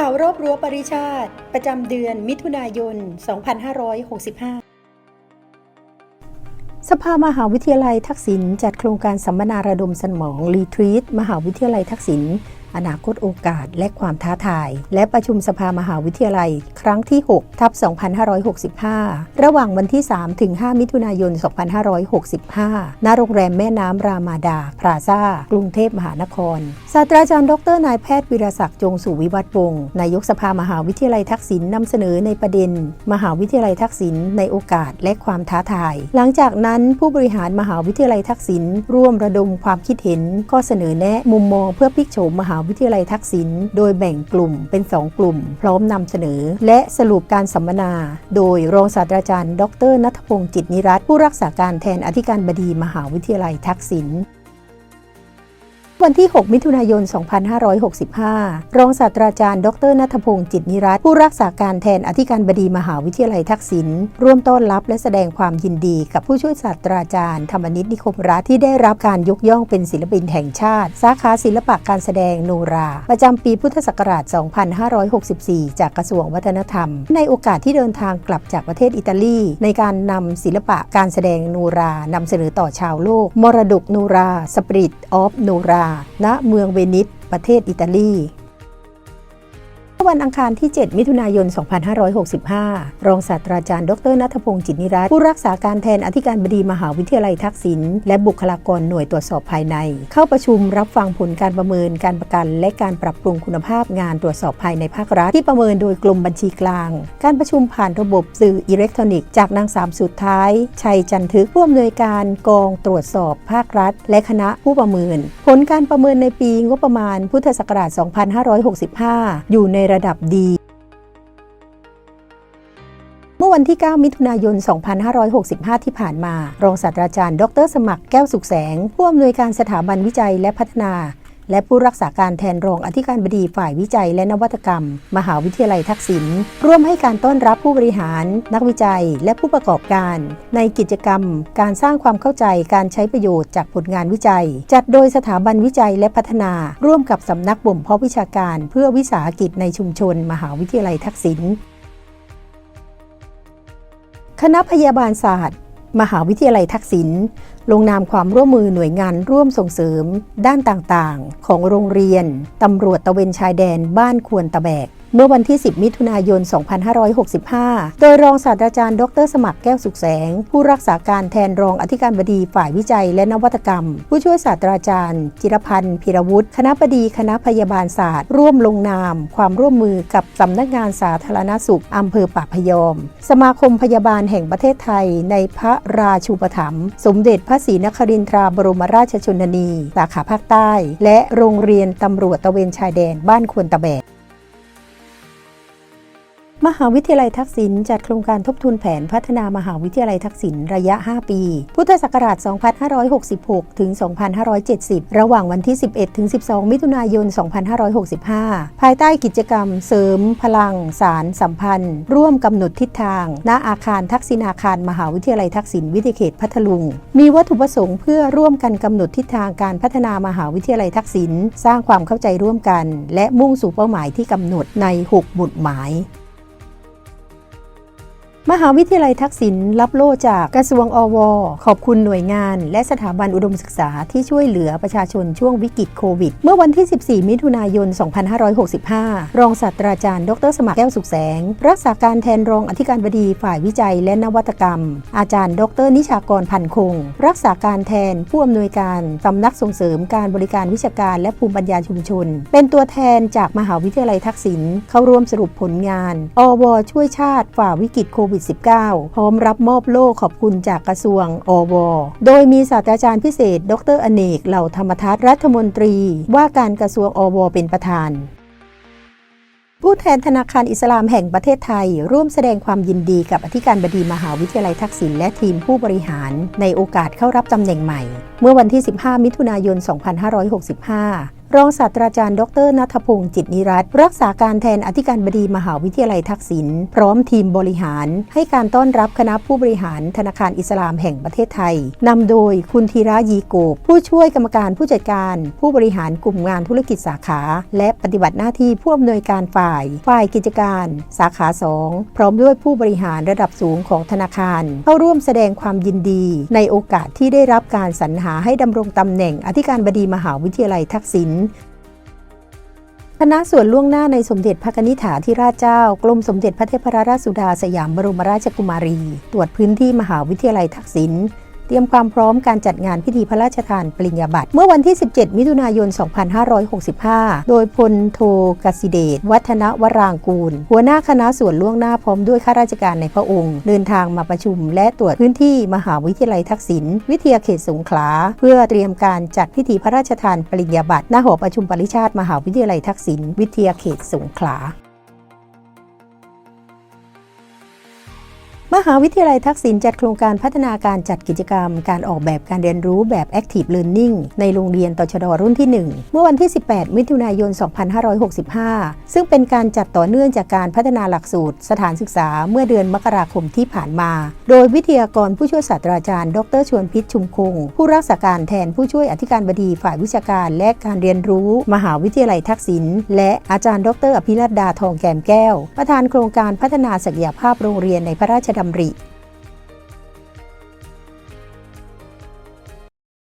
ข่าวรอบรั้วปริชาติ ประจำเดือนมิถุนายน 2565 สภามหาวิทยาลัยทักษิณจัดโครงการสัมมนาระดมสมองรีทรีตมหาวิทยาลัยทักษิณ อนาคตโอกาสและความท้าทาย และประชุมสภามหาวิทยาลัย ครั้งที่ 6 ทับ 2565 ระหว่างวันที่ 3 ถึง 5 มิถุนายน 2565 ณ โรงแรมแม่น้ำรามาดาพลาซากรุงเทพมหานคร ศาสตราจารย์ดรนายแพทย์วิรศักดิ์จงสุวิวัฒน์วงศ์ นายกสภามหาวิทยาลัยทักษิณนำเสนอในประเด็น มหาวิทยาลัยทักษิณในโอกาสและความท้าทาย หลังจากนั้นผู้บริหารมหาวิทยาลัยทักษิณร่วมระดมความคิดเห็น ข้อเสนอแนะมุมมองเพื่อพลิกโฉมมหาวิทยาลัยทักษิณโดยแบ่งกลุ่มเป็น 2 กลุ่ม พร้อมนำเสนอ และสรุปการสัมมนา โดยรองศาสตราจารย์ ดรนัทพงศ์จิตนิรัตผู้รักษาการแทนอธิการบดีมหาวิทยาลัยทักษิณ วันที่ 6 มิถุนายน 2565 รองศาสตราจารย์ ดรนัทพงศ์จิตนิรัตผู้รักษาการแทนอธิการบดีมหาวิทยาลัยทักษิณร่วมต้อนรับและแสดงความยินดีกับผู้ช่วยศาสตราจารย์ ธรรมนิตนิคมรัฐที่ได้รับการยกย่องเป็นศิลปินแห่งชาติ สาขาศิลปะการแสดงโนรา ประจำปีพุทธศักราช 2564 จากกระทรวงวัฒนธรรม ในโอกาสที่เดินทางกลับจากประเทศอิตาลี ในการนำศิลปะการแสดงโนรานำเสนอต่อชาวโลก มรดกโนราสปริตออฟโนราณเมืองเวนิสประเทศอิตาลี วันอังคารที่ 7 มิถุนายน 2565 รองศาสตราจารย์ ดรนัทพงศ์จิตนิรัตน์ผู้รักษาการแทนอธิการบดีมหาวิทยาลัยทักษิณและบุคลากรหน่วยตรวจสอบภายใน เข้าประชุมรับฟังผลการประเมินการประกัน และการปรับปรุงคุณภาพงานตรวจสอบภายในภาครัฐที่ประเมินโดยกรมบัญชีกลาง การประชุมผ่านระบบสื่ออิเล็กทรอนิกส์จากนางสามสุดท้าย ชัยจันทึกผู้อำนวยการกองตรวจสอบภาครัฐ และคณะผู้ประเมิน ผลการประเมินในปีงบประมาณพุทธศักราช 2565 อยู่ในระดับดี เมื่อวันที่ 9 มิถุนายน 2565 ที่ผ่านมา รองศาสตราจารย์ ดร สมัครแก้วสุขแสง ผู้อำนวยการสถาบันวิจัยและพัฒนา และผู้รักษาการแทนรองอธิการบดีฝ่ายวิจัยและนวัตกรรม มหาวิทยาลัยทักษิณร่วมให้การต้อนรับผู้บริหาร นักวิจัย และผู้ประกอบการ ในกิจกรรม การสร้างความเข้าใจการใช้ประโยชน์จากผลงานวิจัย จัดโดยสถาบันวิจัยและพัฒนา ร่วมกับสำนักบ่มเพาะวิชาการ เพื่อวิสาหกิจในชุมชน มหาวิทยาลัยทักษิณคณะพยาบาลศาสตร์ มหาวิทยาลัยทักษิณลงนามความร่วมมือหน่วยงานร่วมส่งเสริม ด้านต่างๆ ของโรงเรียนตำรวจตะเวนชายแดนบ้านควรตะแบก เมื่อวันที่ 10 มิถุนายน 2565 โดยรองศาสตราจารย์ ดร สมัครแก้วสุขแสง ผู้รักษาการแทนรองอธิการบดีฝ่ายวิจัยและนวัตกรรม ผู้ช่วยศาสตราจารย์ จิรพันธ์พิรวุฒิคณะบดีคณะพยาบาลศาสตร์ ร่วมลงนาม ความร่วมมือกับสำนักงานสาธารณสุขอำเภอป่าพยอม สมาคมพยาบาลแห่งประเทศไทย ในพระราชูปถัมภ์สมเด็จพระศรีนครินทราบรมราชชนนีสาขาภาคใต้ และโรงเรียนตำรวจตะเวนชายแดนบ้านควนตะแบก มหาวิทยาลัยทักษิณจัดโครงการทบทวนแผนพัฒนามหาวิทยาลัยทักษิณระยะ 5 ปี พุทธศักราช 2566 ถึง 2570 ระหว่างวันที่ 11 ถึง 12 มิถุนายน 2565 ภายใต้กิจกรรมเสริม พลัง สารสัมพันธ์ ร่วมกำหนดทิศทาง ณอาคารทักษิณาคาร มหาวิทยาลัยทักษิณวิทยเขตพัทลุง มีวัตถุประสงค์เพื่อร่วมกันกำหนดทิศทางการพัฒนามหาวิทยาลัยทักษิณสร้างความเข้าใจร่วมกัน และมุ่งสู่เป้าหมายที่กำหนดใน6บุตรหมาย หาวิทยาลัยทักษิณรับโล่จากกระทรวงอว ขอบคุณหน่วยงาน และสถาบันอุดมศึกษาที่ช่วยเหลือประชาชนช่วงวิกฤตโควิด เมื่อวันที่ 14 มิถุนายน 2565 รองศาสตราจารย์ ดรสมัครแก้วสุขแสง รักษาการแทนรองอธิการบดีฝ่ายวิจัยและนวัตกรรม อาจารย์ ดร นิชากรพันคง รักษาการแทนผู้อำนวยการสำนักส่งเสริมการบริการวิชาการและภูมิปัญญาชุมชน เป็นตัวแทนจากมหาวิทยาลัยทักษิณเข้าร่วมสรุปผลงาน อว ช่วยชาติฝ่าวิกฤตโควิด -19 พร้อมรับมอบโล่ขอบคุณจากกระทรวงอว โดยมีศาสตราจารย์พิเศษ ดรอเนก เหล่าธรรมทัศรัฐมนตรี ว่าการกระทรวงอว เป็นประธานผู้แทนธนาคารอิสลามแห่งประเทศไทย ร่วมแสดงความยินดีกับอธิการบดีมหาวิทยาลัยทักษิณและทีมผู้บริหาร ในโอกาสเข้ารับตำแหน่งใหม่ เมื่อวันที่ 15 มิถุนายน 2565 รองศาสตราจารย์ ดรนัทพงศ์จิตนิรัตรักษาการแทนอธิการบดีมหาวิทยาลัยทักษิณพร้อมทีมบริหาร ให้การต้อนรับคณะผู้บริหารธนาคารอิสลามแห่งประเทศไทย นำโดยคุณธีระยีโกบผู้ช่วยกรรมการผู้จัดการ ผู้บริหารกลุ่มงานธุรกิจสาขา และปฏิบัติหน้าที่ผู้อำนวยการฝ่าย ฝ่ายกิจการ สาขา 2 พร้อมด้วยผู้บริหารระดับสูงของธนาคาร เข้าร่วมแสดงความยินดี ในโอกาสที่ได้รับการสรรหาให้ดำรงตำแหน่งอธิการบดีมหาวิทยาลัยทักษิณคณะส่วนล่วงหน้าในสมเด็จพระนิธิถาธิราชเจ้ากรมสมเด็จพระเทพรราชสุดาสยามบรมราชกุมารี ตรวจพื้นที่มหาวิทยาลัยทักษิณ เตรียมความพร้อมการจัดงานพิธีพระราชทานปริญญาบัตรเมื่อวันที่ 17 มิถุนายน 2565 โดยพลโทกสิเดช วัฒนวรางกูล หัวหน้าคณะส่วนล่วงหน้าพร้อมด้วยข้าราชการในพระองค์ เดินทางมาประชุมและตรวจพื้นที่มหาวิทยาลัยทักษิณวิทยาเขตสงขลา เพื่อเตรียมการจัดพิธีพระราชทานปริญญาบัตรณหอประชุมปริชาติมหาวิทยาลัยทักษิณวิทยาเขตสงขลา มหาวิทยาลัยทักษิณจัดโครงการพัฒนาการจัดกิจกรรม การออกแบบการเรียนรู้แบบ Active Learning ในโรงเรียนตชดรุ่นที่ 1 เมื่อวันที่ 18 มิถุนายน 2565 ซึ่งเป็นการจัดต่อเนื่องจากการพัฒนาหลักสูตร สถานศึกษาเมื่อเดือนมกราคมที่ผ่านมา โดยวิทยากรผู้ช่วยศาสตราจารย์ ดรชวนพิษชุมคง ผู้รักษาการแทนผู้ช่วยอธิการบดีฝ่ายวิชาการและการเรียนรู้ มหาวิทยาลัยทักษิณและอาจารย์ ดรอภิรัตดาทองแก้มแก้ว ประธานโครงการพัฒนาศักยภาพโรงเรียนในพระราชดำริ